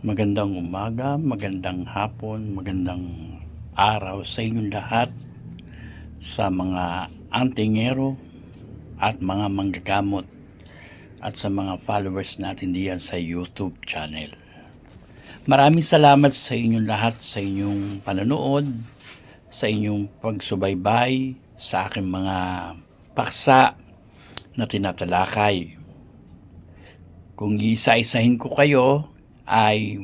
Magandang umaga, magandang hapon, magandang araw sa inyong lahat sa mga antingero at mga manggagamot at sa mga followers natin diyan sa YouTube channel. Maraming salamat sa inyong lahat sa inyong panonood, sa inyong pagsubaybay sa aking mga paksa na tinatalakay. Kung iisa-isahin ko kayo, ay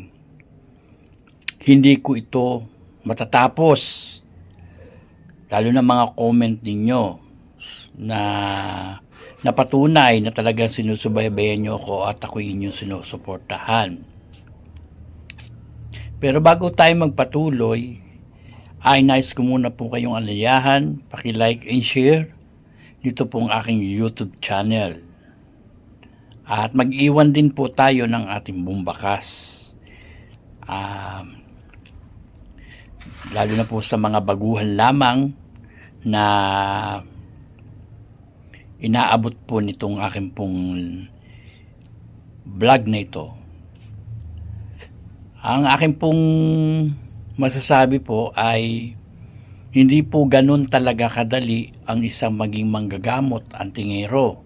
hindi ko ito matatapos. Lalo na mga comment ninyo na napatunay na talagang sinusubaybayan nyo ako at ako inyong sinusuportahan. Pero bago tayo magpatuloy, ay nice ko muna po kayong alayahan, paki-like and share dito pong aking YouTube channel. At mag-iwan din po tayo ng ating bumbakas. Ah, lalo na po sa mga baguhan lamang na inaabot po nitong aking pong vlog na ito. Ang aking pong masasabi po ay hindi po ganun talaga kadali ang isang maging manggagamot antingero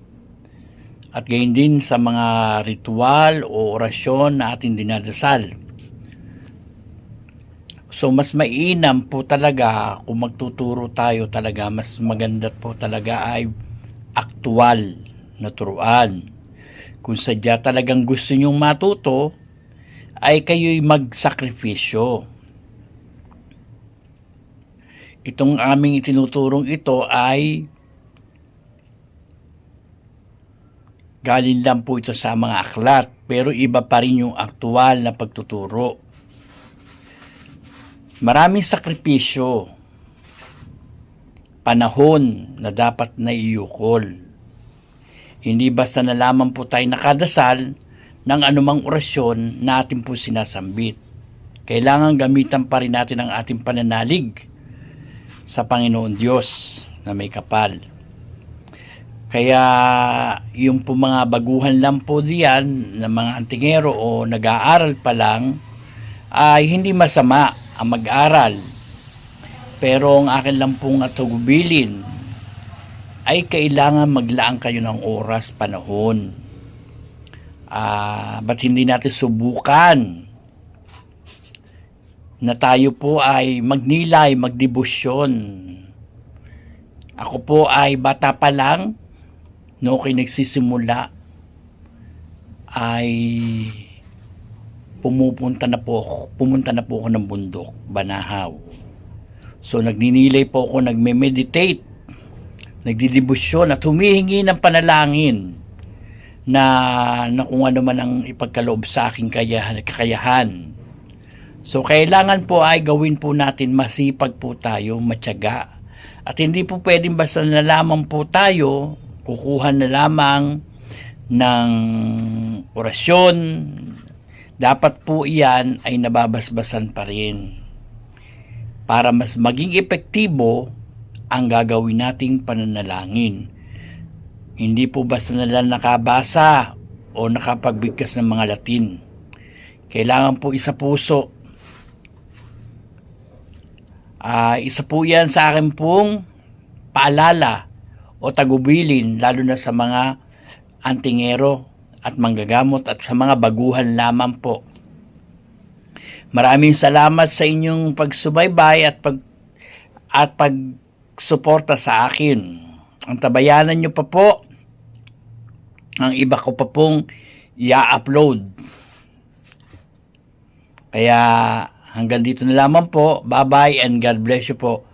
at gayon din sa mga ritual o orasyon na ating dinadasal. So mas mainam po talaga kung magtuturo tayo talaga mas maganda po talaga ay aktual na turuan. Kung sadya talagang gusto nyong matuto ay kayo'y magsakripisyo. Itong aming itinuturong ito ay Galing lang po ito sa mga aklat, pero iba pa rin yung aktual na pagtuturo. Maraming sakripisyo, panahon na dapat na iukol. Hindi basta na lamang po tayo nakadasal ng anumang orasyon na atin po sinasambit. Kailangan gamitan pa rin natin ang ating pananalig sa Panginoon Diyos na may kapal. Kaya yung po mga baguhan lang po diyan na mga antingero o nag-aaral pa lang ay hindi masama ang mag-aral. Pero ang akin lang pong atugubilin ay kailangan maglaan kayo ng oras, panahon. Ah, ba't hindi natin subukan na tayo po ay magnilay, magdebosyon. Ako po ay bata pa lang, no okay nagsisimula ay pumupunta na po pumunta na po ako ng bundok, Banahaw. So nagninilay po ako, nagme-meditate, nagdidibusyon at humihingi ng panalangin na, na kung ano man ang ipagkaloob sa aking kaya, kakayahan. So kailangan po ay gawin po natin masipag po tayo, matyaga. At hindi po pwedeng basta na lamang po tayo kukuha na lamang ng orasyon, dapat po iyan ay nababasbasan pa rin. Para mas maging epektibo ang gagawin nating pananalangin. Hindi po basta na lang nakabasa o nakapagbigkas ng mga Latin. Kailangan po isa puso. Ah, isa po yan sa akin pong paalala o tagubilin lalo na sa mga antingero at manggagamot at sa mga baguhan lamang po. Maraming salamat sa inyong pagsubaybay at pag at pagsuporta sa akin. Ang tabayanan nyo pa po ang iba ko pa pong i-upload. Kaya hanggang dito na lamang po. Bye-bye and God bless you po.